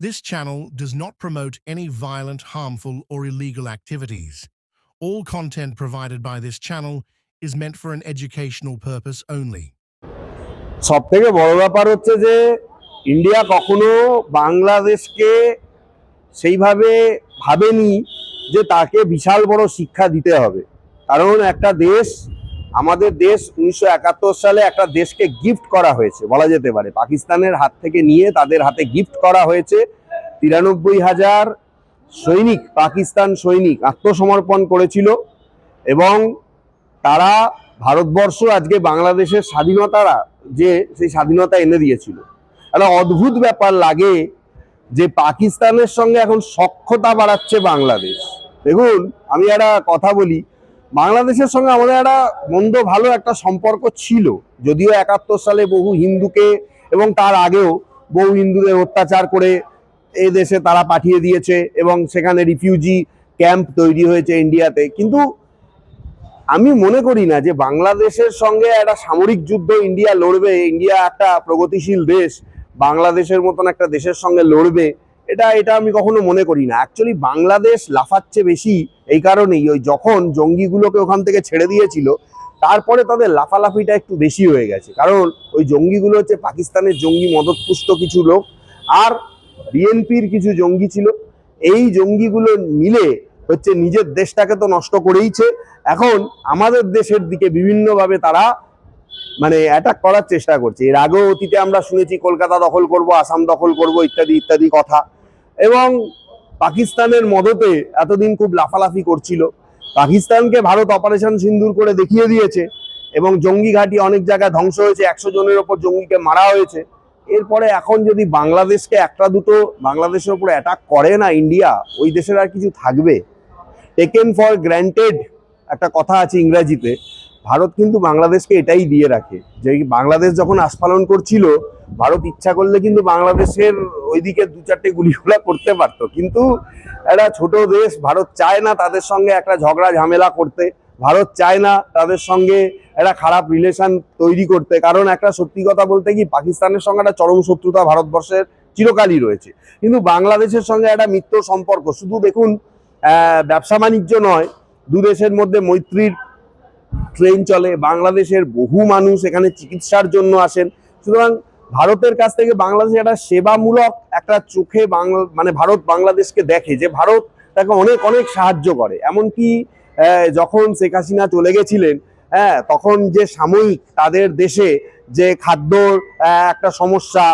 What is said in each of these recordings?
This channel does not promote any violent, harmful, or illegal activities. All content provided by this channel is meant for an educational purpose only. সব থেকে বড় ব্যাপার হচ্ছে যে India কখনো বাংলাদেশকে সেইভাবে ভাবেনি যে তাকে বিশাল বড় শিক্ষা দিতে হবে কারণ একটা দেশ আমাদের দেশ উনিশশো একাত্তর সালে একটা দেশকে গিফট করা হয়েছে, বলা যেতে পারে। পাকিস্তানের হাত থেকে নিয়ে তাদের হাতে গিফট করা হয়েছে। তিরানব্বই হাজার সৈনিক, পাকিস্তান সৈনিক আত্মসমর্পণ করেছিল এবং তারা ভারতবর্ষ আজকে বাংলাদেশের স্বাধীনতারা যে, সেই স্বাধীনতা এনে দিয়েছিল। একটা অদ্ভুত ব্যাপার লাগে যে পাকিস্তানের সঙ্গে এখন সক্ষতা বাড়াচ্ছে বাংলাদেশ। দেখুন, আমি একটা কথা বলি বাংলাদেশের সঙ্গে আমাদের একটা মন্দ, ভালো একটা সম্পর্ক ছিল। যদিও একাত্তর সালে বহু হিন্দুকে এবং তার আগেও বহু হিন্দুদের অত্যাচার করে এ দেশে তারা পাঠিয়ে দিয়েছে এবং সেখানে রিফিউজি ক্যাম্প তৈরি হয়েছে ইন্ডিয়াতে কিন্তু আমি মনে করি না যে বাংলাদেশের সঙ্গে একটা সামরিক যুদ্ধ ইন্ডিয়া লড়বে ইন্ডিয়া একটা প্রগতিশীল দেশ, বাংলাদেশের মতন একটা দেশের সঙ্গে লড়বে, এটা এটা আমি কখনো মনে করি না। অ্যাকচুয়ালি বাংলাদেশ লাফাচ্ছে বেশি এই কারণেই ওই যখন জঙ্গিগুলোকে ওখান থেকে ছেড়ে দিয়েছিল, তারপরে তাদের লাফালাফিটা একটু বেশি হয়ে গেছে। কারণ ওই জঙ্গিগুলো হচ্ছে পাকিস্তানের জঙ্গি মদতপুষ্ট কিছু লোক আর বিএনপির কিছু জঙ্গি ছিল। এই জঙ্গিগুলো মিলে হচ্ছে নিজের দেশটাকে তো নষ্ট করেইছে। এখন আমাদের দেশের দিকে বিভিন্নভাবে তারা মানে অ্যাটাক করার চেষ্টা করছে। এর আগেও অতীতে আমরা শুনেছি, কলকাতা দখল করব, আসাম দখল করব ইত্যাদি ইত্যাদি কথা। এবং পাকিস্তানের মদতে এতদিন খুব লাফালাফি করছিল। পাকিস্তানকে ভারত অপারেশন সিন্দুর করে দেখিয়ে দিয়েছে এবং জঙ্গি ঘাঁটি অনেক জায়গায় ধ্বংস হয়েছে, একশো জনের ওপর জঙ্গিকে মারা হয়েছে। এরপরে এখন যদি বাংলাদেশকে একটা দুটো, বাংলাদেশের উপর অ্যাটাক করে না ইন্ডিয়া ওই দেশের আর কিছু থাকবে? টেকেন ফর গ্র্যান্টেড একটা কথা আছে ইংরাজিতে। ভারত কিন্তু বাংলাদেশকে এটাই দিয়ে রাখে। যে বাংলাদেশ যখন আস্ফালন করছিল, ভারত ইচ্ছা করলে কিন্তু বাংলাদেশের ওইদিকে দু চারটে গুলিগুলা করতে পারতো। কিন্তু একটা ছোট দেশ, ভারত চায় না তাদের সঙ্গে একটা ঝগড়া, ঝামেলা করতে। ভারত চায় না তাদের সঙ্গে একটা খারাপ রিলেশন তৈরি করতে। কারণ একটা সত্যি কথা বলতে কি, পাকিস্তানের সঙ্গে একটা চরম শত্রুতা ভারতবর্ষের চিরকালই রয়েছে। কিন্তু বাংলাদেশের সঙ্গে একটা মিত্র সম্পর্ক। শুধু দেখুন ব্যবসা বাণিজ্য নয়, দু দেশের মধ্যে মৈত্রীর ট্রেন চলে, বাংলাদেশের বহু মানুষ এখানে চিকিৎসার জন্য আসেন। সুতরাং ভারতের কাছ থেকে বাংলাদেশ একটা সেবামূলক একটা চোখে বাংলা মানে ভারত বাংলাদেশকে দেখে যে ভারত তাকে অনেক অনেক সাহায্য করে। এমনকি যখন শেখ হাসিনা চলে গেছিলেন হ্যাঁ তখন যে সাময়িক তাদের দেশে যে খাদ্যর একটা সমস্যা,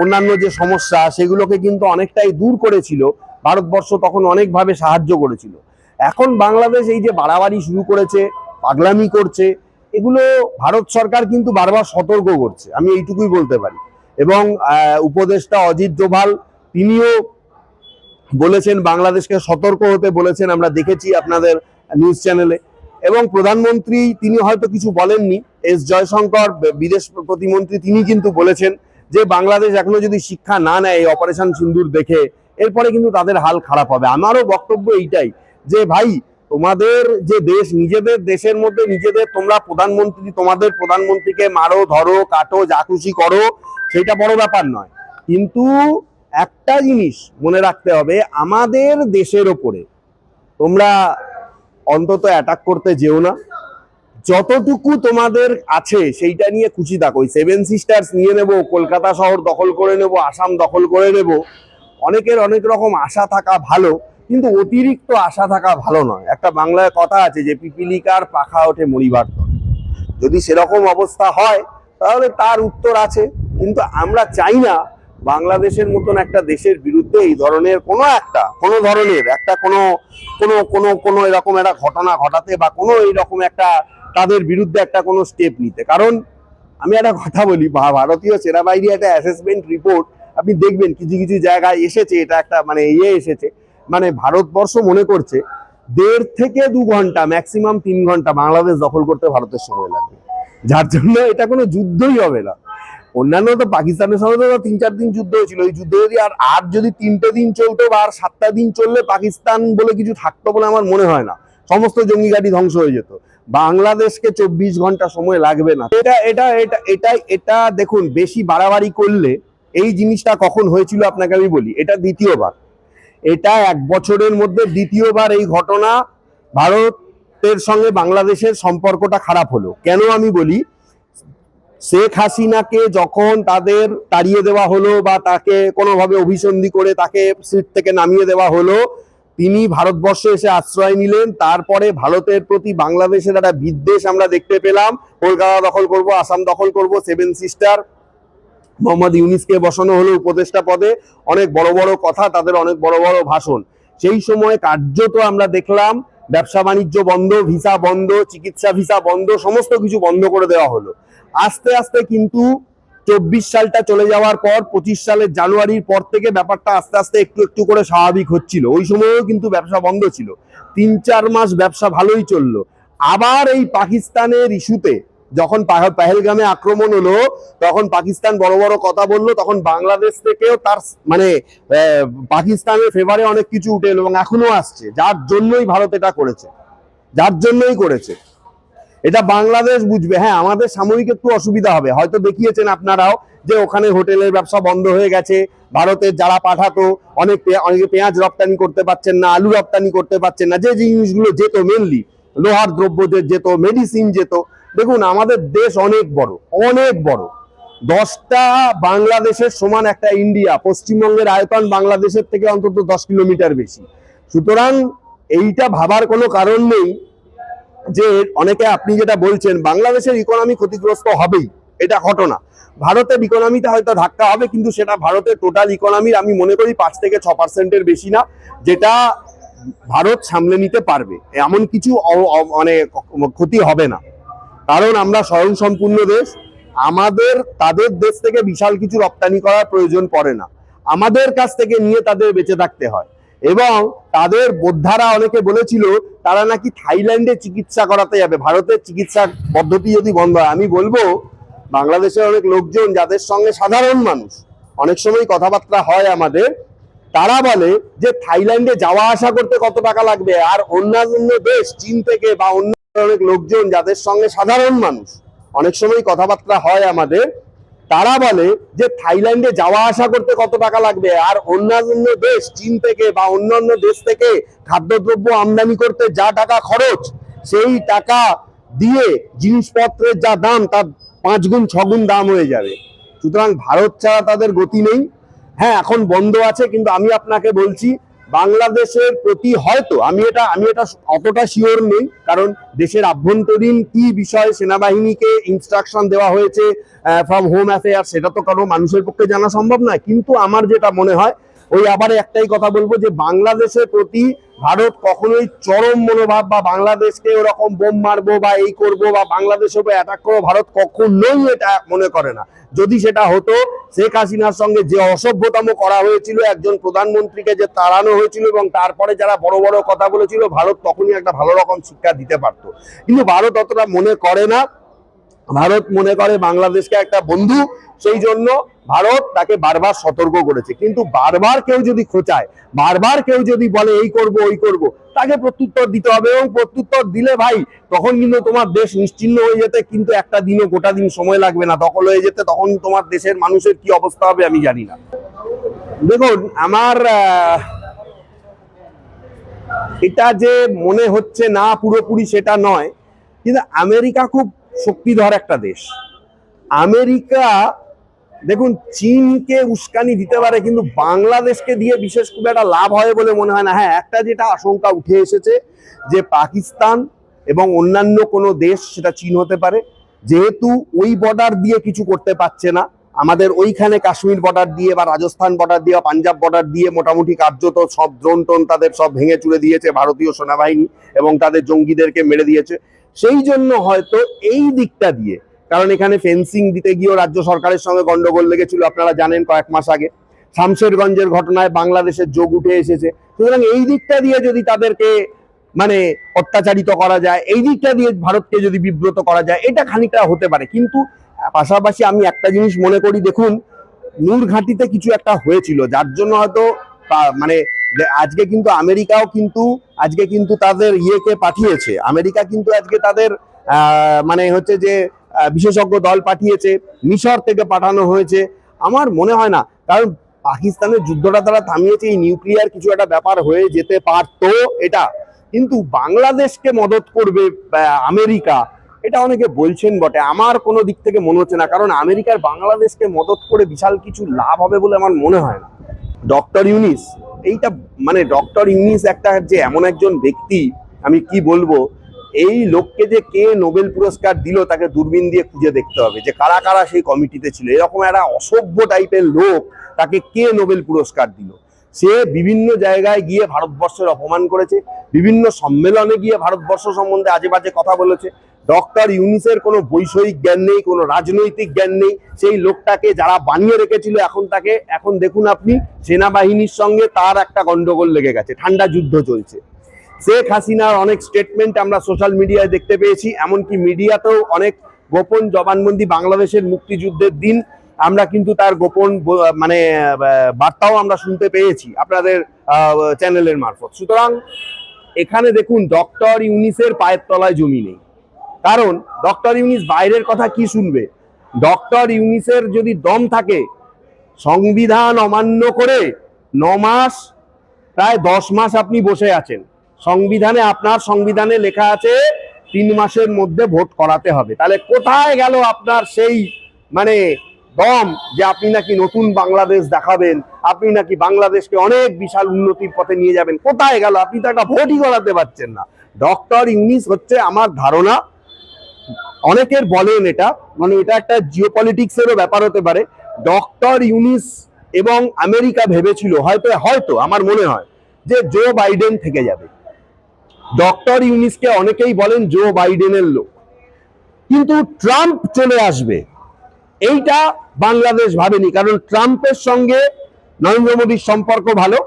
অন্যান্য যে সমস্যা, সেগুলোকে কিন্তু অনেকটাই দূর করেছিল। ভারতবর্ষ তখন অনেকভাবে সাহায্য করেছিল। এখন বাংলাদেশ এই যে বাড়াবাড়ি শুরু করেছে পাগলামি করছে, এগুলো ভারত সরকার কিন্তু বারবার সতর্ক করছে, আমি এইটুকুই বলতে পারি। এবং উপদেষ্টা অজিত ডোভাল, তিনিও বলেছেন, বাংলাদেশকে সতর্ক হতে বলেছেন, আমরা দেখেছি আপনাদের নিউজ চ্যানেলে। এবং প্রধানমন্ত্রী, তিনি হয়তো কিছু বলেননি, এস জয়শঙ্কর, বিদেশ প্রতিমন্ত্রী, তিনি কিন্তু বলেছেন যে, বাংলাদেশ এখনও যদি শিক্ষা না নেয় অপারেশন সিন্দুর দেখে, এরপরে কিন্তু তাদের হাল খারাপ হবে। আমারও বক্তব্য এইটাই যে, ভাই তোমাদের যে দেশ, নিজেদের দেশের মধ্যে নিজেদের, তোমরা প্রধানমন্ত্রী, তোমাদের প্রধানমন্ত্রীকে মারো, ধরো, কাটো, যা খুশি করো, সেটা বড় ব্যাপার নয়। কিন্তু একটা জিনিস মনে রাখতে হবে, আমাদের দেশের ওপরে তোমরা অন্তত অ্যাটাক করতে যেও না। যতটুকু তোমাদের আছে, সেইটা নিয়ে খুশি থাকো। সেভেন সিস্টার্স নিয়ে নেব, কলকাতা শহর দখল করে নেব, আসাম দখল করে নেব। অনেকের অনেক রকম আশা থাকা ভালো কিন্তু অতিরিক্ত আশা থাকা ভালো নয়। একটা বাংলায় কথা আছে যে, পিপিলিকার পাখা ওঠে মরিবার যদি সেরকম অবস্থা হয়, তাহলে তার উত্তর আছে। কিন্তু আমরা চাই না বাংলাদেশের মতন একটা দেশের বিরুদ্ধে এই ধরনের কোনো একটা, কোনো ধরনের, একটা কোনো কোনো কোনো কোনো এরকম একটা ঘটনা ঘটাতে বা কোনো এরকম একটা তাদের বিরুদ্ধে একটা কোনো স্টেপ নিতে। কারণ আমি একটা কথা বলি ভারতীয় সেনাবাহিনী একটা অ্যাসেসমেন্ট রিপোর্ট আপনি দেখবেন কিছু কিছু জায়গায় এসেছে, এটা একটা মানে ইয়ে এসেছে। মানে ভারতবর্ষ মনে করছে দেড় থেকে দু ঘণ্টা ম্যাক্সিমাম তিন ঘণ্টা বাংলাদেশ দখল করতে ভারতের সময় লাগবে। যার জন্য এটা কোনো যুদ্ধই হবে না। অন্যান্য তো পাকিস্তানের সঙ্গে তো তিন চার দিন যুদ্ধ হয়েছিল। ওই যুদ্ধ যদি আর আর যদি তিনটে দিন চলতো বা আর সাতটা দিন চললে পাকিস্তান বলে কিছু থাকতো বলে আমার মনে হয় না। সমস্ত জঙ্গি গাড়ি ধ্বংস হয়ে যেত। বাংলাদেশকে চব্বিশ ঘণ্টা সময় লাগবে না। এটা এটা এটা, এটাই, এটা দেখুন, বেশি বাড়াবাড়ি করলে এই জিনিসটা কখন হয়েছিল আপনাকে আমি বলি। এটা দ্বিতীয়বার। এটা এক বছরের মধ্যে দ্বিতীয়বার এই ঘটনা ভারতের সঙ্গে বাংলাদেশের সম্পর্কটা খারাপ হলো। কেন আমি বলি? শেখ হাসিনাকে যখন তাদের তাড়িয়ে দেওয়া হলো বা তাকে কোনোভাবে অভিসন্ধি করে তাকে সিট থেকে নামিয়ে দেওয়া হলো, তিনি ভারতবর্ষে এসে আশ্রয় নিলেন। তারপরে ভারতের প্রতি বাংলাদেশের একটা বিদ্বেষ আমরা দেখতে পেলাম। কলকাতা দখল করব, আসাম দখল করব, সেভেন সিস্টার মোহাম্মদ ইউনিসকে বসানো হলো উপদেষ্টা পদে। অনেক বড় বড় কথা, তাদের অনেক বড় বড় ভাষণ। সেই সময় কার্যত আমরা দেখলাম, ব্যবসা বাণিজ্য বন্ধ, ভিসা বন্ধ, চিকিৎসা ভিসা বন্ধ, সমস্ত কিছু বন্ধ করে দেওয়া হলো। আস্তে আস্তে কিন্তু চব্বিশ সালটা চলে যাওয়ার পর, পঁচিশ সালের জানুয়ারির পর থেকে ব্যাপারটা আস্তে আস্তে একটু একটু করে স্বাভাবিক হচ্ছিল। ওই সময়েও কিন্তু ব্যবসা বন্ধ ছিল। তিন চার মাস ব্যবসা ভালোই চলল। আবার এই পাকিস্তানের ইস্যুতে যখন পাহ- পেহেলগামে আক্রমণ হলো, তখন পাকিস্তান বড় বড় কথা বলল, তখন বাংলাদেশ থেকেও তার মানে পাকিস্তানের ফেভারে অনেক কিছু উঠে এলো এবং এখনও আসছে। যার জন্যই ভারত এটা করেছে। যার জন্যই করেছে। এটা বাংলাদেশ বুঝবে। হ্যাঁ আমাদের সাময়িক একটু অসুবিধা হবে। হয়তো দেখিয়েছেন আপনারাও যে ওখানে হোটেলের ব্যবসা বন্ধ হয়ে গেছে। ভারতের যারা পাঠাতো, অনেক অনেকে পেঁয়াজ রপ্তানি করতে পারছেন না, আলু রপ্তানি করতে পারছেন না। যে জিনিসগুলো যেত মেনলি লোহার দ্রব্য যেত মেডিসিন যেত দেখুন, আমাদের দেশ অনেক বড় অনেক বড়। দশটা বাংলাদেশের সমান একটা ইন্ডিয়া, পশ্চিমবঙ্গের আয়তন বাংলাদেশের থেকে অন্তত দশ কিলোমিটার বেশি। সুতরাং এইটা ভাবার কোনো কারণ নেই যে অনেকে আপনি যেটা বলছেন, বাংলাদেশের ইকোনমি ক্ষতিগ্রস্ত হবেই, এটা ঘটনা। ভারতের ইকোনমিতে হয়তো ধাক্কা হবে, কিন্তু সেটা ভারতের টোটাল ইকোনমির আমি মনে করি পাঁচ থেকে ছ পার্সেন্টের বেশি না, যেটা ভারত সামলে নিতে পারবে। এমন কিছু মানে ক্ষতি হবে না। কারণ আমরা স্বয়ংসম্পূর্ণ দেশ। আমাদের, তাদের দেশ থেকে বিশাল কিছু রপ্তানি করার প্রয়োজন পড়ে না। আমাদের কাছ থেকে নিয়ে তাদের বেঁচে থাকতে হয়। এবং তাদের বোদ্ধারা অনেকে বলেছিল, তারা নাকি থাইল্যান্ডে চিকিৎসা করাতে যাবে। ভারতের চিকিৎসা পদ্ধতি যদি বন্ধ হয়, আমি বলব, বাংলাদেশের অনেক লোকজন যাদের সঙ্গে সাধারণ মানুষ, অনেক সময় কথাবার্তা হয় আমাদের, তারা বলে যে, থাইল্যান্ডে যাওয়া আসা করতে কত টাকা লাগবে? আর অন্যান্য দেশ, চীন থেকে বা অন্য অনেক লোকজন যাদের সঙ্গে সাধারণ মানুষ, অনেক সময় কথাবার্তা হয় আমাদের, তারা বলে যে থাইল্যান্ডে যাওয়া আসা করতে কত টাকা লাগবে? আর অন্যান্য দেশ, চীন থেকে বা অন্যান্য দেশ থেকে খাদ্যদ্রব্য আমদানি করতে যা টাকা খরচ, সেই টাকা দিয়ে জিনিসপত্রের যা দাম, তার পাঁচ গুণ, ছ গুণ দাম হয়ে যাবে। সুতরাং ভারত ছাড়া তাদের গতি নেই। হ্যাঁ এখন বন্ধ আছে, কিন্তু আমি আপনাকে বলছি বাংলাদেশের প্রতি হয়তো, আমি এটা আমি এটা অতটা শিওর নেই, কারণ দেশের আভ্যন্তরীণ কি বিষয়ে সেনাবাহিনীকে ইনস্ট্রাকশন দেওয়া হয়েছে ফ্রম হোম অ্যাফেয়ার সেটা তো কারও মানুষের পক্ষে জানা সম্ভব নয়। কিন্তু আমার যেটা মনে হয় ওই আবার একটাই কথা বলব যে বাংলাদেশের প্রতি ভারত কখনোই চরম মনোভাব বা বাংলাদেশকে ওরকম বোম মারবো বা এই করব বা বাংলাদেশের উপর অ্যাটাক করব, ভারত কখনোই এটা মনে করে না। যদি সেটা হতো, শেখ হাসিনার সঙ্গে যে অসভ্যতম করা হয়েছিল, একজন প্রধানমন্ত্রীকে যে তাড়ানো হয়েছিল এবং তারপরে যারা বড় বড় কথা বলেছিল, ভারত তখনই একটা ভালো রকম শিক্ষা দিতে পারতো। কিন্তু ভারত অতটা মনে করে না। ভারত মনে করে বাংলাদেশকে একটা বন্ধু, সেই জন্য ভারত তাকে বারবার সতর্ক করেছে। কিন্তু বারবার কেউ যদি খোঁচায়, বারবার কেউ যদি বলে, এই করব, ওই করব, তাকে প্রত্যুত্তর দিতে হবে এবং প্রত্যুত্তর দিলে ভাই, তখন কিন্তু তোমার দেশ নিশ্চিন্ন হয়ে যেতে, কিন্তু একটা দিনও গোটা দিন সময় লাগবে না, দখল হয়ে যেতে, তখন তোমার দেশের মানুষের কি অবস্থা হবে আমি জানি না। দেখুন, আমার এটা যে মনে হচ্ছে না পুরোপুরি সেটা নয়, কিন্তু আমেরিকা খুব শক্তিধর একটা দেশ। আমেরিকা, দেখুন, চীনকে উস্কানি দিতে পারে, কিন্তু বাংলাদেশকে দিয়ে বিশেষ খুব একটা লাভ হয় বলে মনে হয় না। হ্যাঁ একটা যেটা আশঙ্কা উঠে এসেছে যে পাকিস্তান এবং অন্যান্য কোনো দেশ, সেটা চীন হতে পারে, যেহেতু ওই বর্ডার দিয়ে কিছু করতে পারছে না। আমাদের ওইখানে কাশ্মীর বর্ডার দিয়ে বা রাজস্থান বর্ডার দিয়ে পাঞ্জাব বর্ডার দিয়ে মোটামুটি কার্যত সব ড্রোন টোন তাদের সব ভেঙে চুড়ে দিয়েছে ভারতীয় সেনাবাহিনী এবং তাদের জঙ্গিদেরকে মেরে দিয়েছে। সেই জন্য হয়তো এই দিকটা দিয়ে, কারণ এখানে ফেন্সিং দিতে গিয়েও রাজ্য সরকারের সঙ্গে গন্ডগোল লেগেছিল, আপনারা জানেন কয়েক মাস আগে। শামশেরগঞ্জের ঘটনায় বাংলাদেশের যোগ উঠে এসেছে। সুতরাং এই দিকটা দিয়ে যদি তাদেরকে মানে অত্যাচারিত করা যায়, এই দিকটা দিয়ে ভারতকে যদি বিব্রত করা যায়, এটা খানিকটা হতে পারে। কিন্তু পাশাপাশি আমি একটা জিনিস মনে করি, দেখুন নূর ঘাটিতে কিছু একটা হয়েছিল, যার জন্য হয়তো মানে আজকে কিন্তু আমেরিকাও কিন্তু, আজকে কিন্তু তাদের ইয়েকে পাঠিয়েছে। আমেরিকা কিন্তু আজকে তাদের মানে হচ্ছে যে বিশেষজ্ঞ দল পাঠিয়েছে, মিশর থেকে পাঠানো হয়েছে। আমার মনে হয় না, কারণ পাকিস্তানের যুদ্ধটা তারা থামিয়েছে, এই নিউক্লিয়ার কিছু একটা ব্যাপার হয়ে যেতে পারতো এটা। কিন্তু বাংলাদেশকে মদত করবে আমেরিকা, এটা অনেকে বলছেন বটে। আমার কোনো দিক থেকে মনে হচ্ছে না, কারণ আমেরিকার বাংলাদেশকে মদত করে বিশাল কিছু লাভ হবে বলে আমার মনে হয় না। ডক্টর ইউনিস এইটা মানে ডক্টর ইউনিস একটা যে এমন একজন ব্যক্তি, আমি কি বলব, এই লোককে যে কে নোবেল পুরস্কার দিল তাকে দূরবীন দিয়ে খুঁজে দেখতে হবে, যে কারা কারা সেই কমিটিতে ছিল। এরকম একটা অসভ্য টাইপের লোক তাকে কে নোবেল পুরস্কার দিল? সে বিভিন্ন জায়গায় গিয়ে ভারতবর্ষের অপমান করেছে, বিভিন্ন সম্মেলনে গিয়ে ভারতবর্ষ সম্বন্ধে আজে বাজে কথা বলেছে। ডক্টর ইউনিসের কোনো বৈষয়িক জ্ঞান নেই, কোনো রাজনৈতিক জ্ঞান নেই। সেই লোকটাকে যারা বানিয়ে রেখেছিল এখন তাকে, এখন দেখুন আপনি, সেনাবাহিনীর সঙ্গে তার একটা গন্ডগোল লেগে গেছে, ঠান্ডা যুদ্ধ চলছে। শেখ হাসিনার অনেক স্টেটমেন্ট আমরা সোশ্যাল মিডিয়ায় দেখতে পেয়েছি, এমনকি মিডিয়াতেও অনেক গোপন জবানবন্দি বাংলাদেশের মুক্তিযুদ্ধের দিন আমরা কিন্তু তার গোপন মানে বার্তাও আমরা শুনতে পেয়েছি আপনাদের চ্যানেলের মারফত। সুতরাং এখানে দেখুন, ডক্টর ইউনিসের পায়ের তলায় জমি নেই। কারণ ডক্টর ইউনিস বাইরের কথা কি শুনবে? ডক্টর ইউনিসের যদি দম থাকে, সংবিধান অমান্য করে ন মাস, প্রায় দশ মাস আপনি বসে আছেন। সংবিধানে, আপনার সংবিধানে লেখা আছে, তিন মাসের মধ্যে ভোট করাতে হবে। তাহলে কোথায় গেল আপনার সেই মানে দম যে আপনি নাকি নতুন বাংলাদেশ দেখাবেন, আপনি নাকি বাংলাদেশকে অনেক বিশাল উন্নতির পথে নিয়ে যাবেন, কোথায় গেল? আপনি তো একটা ভোটই করাতে পারছেন না। ডক্টর ইউনিস হচ্ছে আমার ধারণা, অনেকের বলেন এটা মানে এটা একটা জিও পলিটিক্সেরও ব্যাপার হতে পারে। ডক্টর ইউনিস এবং আমেরিকা ভেবেছিল, হয়তো হয়তো, আমার মনে হয়, যে জো বাইডেন থেকে যাবে। ডক্টর ইউনিসকে অনেকেই বলেন জো বাইডেনের লোক। কিন্তু ট্রাম্প চলে আসবে। এইটা বাংলাদেশ ভাবেনি, কারণ ট্রাম্পের সঙ্গে নরেন্দ্র মোদীর সম্পর্ক ভালো,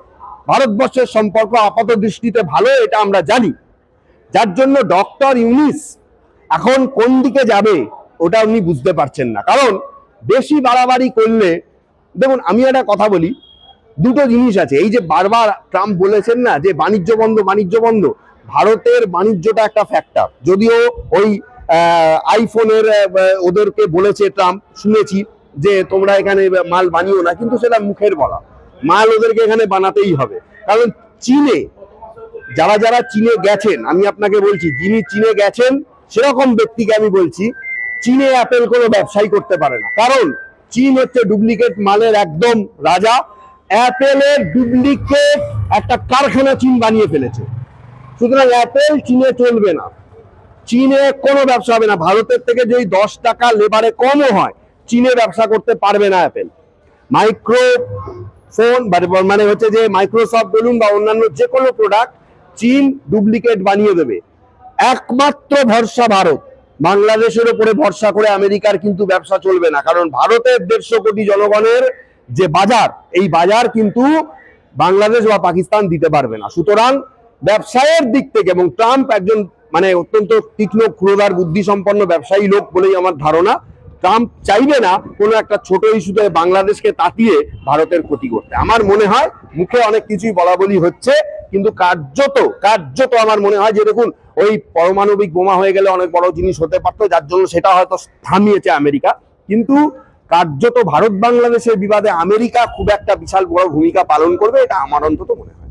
ভারতবর্ষের সম্পর্ক আপাত দৃষ্টিতে ভালো, এটা আমরা জানি। যার জন্য ডক্টর ইউনিস এখন কোন দিকে যাবে, ওটা উনি বুঝতে পারছেন না। কারণ বেশি বাড়াবাড়ি করলে, দেখুন, আমি একটা কথা বলি, দুটো জিনিস আছে। এই যে বারবার ট্রাম্প বলেছেন না যে বাণিজ্য বন্ধ বাণিজ্য বন্ধ, ভারতের বাণিজ্যটা একটা ফ্যাক্টর যদিও ওই আইফোনের ওদেরকে বলেছে ট্রাম্প শুনেছি যে তোমরা এখানে মাল বানিও না, কিন্তু সেটা মুখের বলা। মাল ওদেরকে এখানে বানাতেই হবে। কারণ চীনে, যারা যারা চীনে গেছেন, আমি আপনাকে বলছি, যিনি চীনে গেছেন, সেরকম ব্যক্তিকে আমি বলছি, চীনে অ্যাপেল কোনো ব্যবসায়ী করতে পারে না। কারণ চীন হচ্ছে ডুপ্লিকেট মালের একদম রাজা। অ্যাপেলের ডুপ্লিকেট একটা কারখানা চীন বানিয়ে ফেলেছে। সুতরাং অ্যাপেল চীনে চলবে না। চীনে কোনো ব্যবসা হবে না। ভারতের থেকে যদি দশ টাকা লেবারে কমও হয়, চীনে ব্যবসা করতে পারবে না অ্যাপেল মাইক্রো ফোন মানে হচ্ছে যে মাইক্রোসফট বলুন বা অন্যান্য যে কোনো প্রোডাক্ট চীন ডুপ্লিকেট বানিয়ে দেবে। একমাত্র ভরসা ভারত। বাংলাদেশের উপরে ভরসা করে আমেরিকার কিন্তু ব্যবসা চলবে না। কারণ ভারতের দেড়শো কোটি জনগণের যে বাজার, এই বাজার কিন্তু বাংলাদেশ বা পাকিস্তান দিতে পারবে না। সুতরাং ব্যবসায়ের দিক থেকে এবং ট্রাম্প একজন মানে অত্যন্ত তীক্ষ্ণ, ক্ষুরদার বুদ্ধি সম্পন্ন ব্যবসায়ী লোক বলেই আমার ধারণা। ট্রাম্প চাইবে না কোনো একটা ছোট ইস্যুতে বাংলাদেশকে তাতিয়ে ভারতের ক্ষতি করতে। আমার মনে হয় মুখে অনেক কিছুই বলা বলি হচ্ছে, কিন্তু কার্যত কার্যত আমার মনে হয় যে দেখুন, ওই পারমাণবিক বোমা হয়ে গেলে অনেক বড় জিনিস হতে পারতো, যার জন্য সেটা হয়তো থামিয়েছে আমেরিকা। কিন্তু কার্যত ভারত বাংলাদেশের বিবাদে আমেরিকা খুব একটা বিশাল বড় ভূমিকা পালন করবে, এটা আমার অন্তত মনে হয়।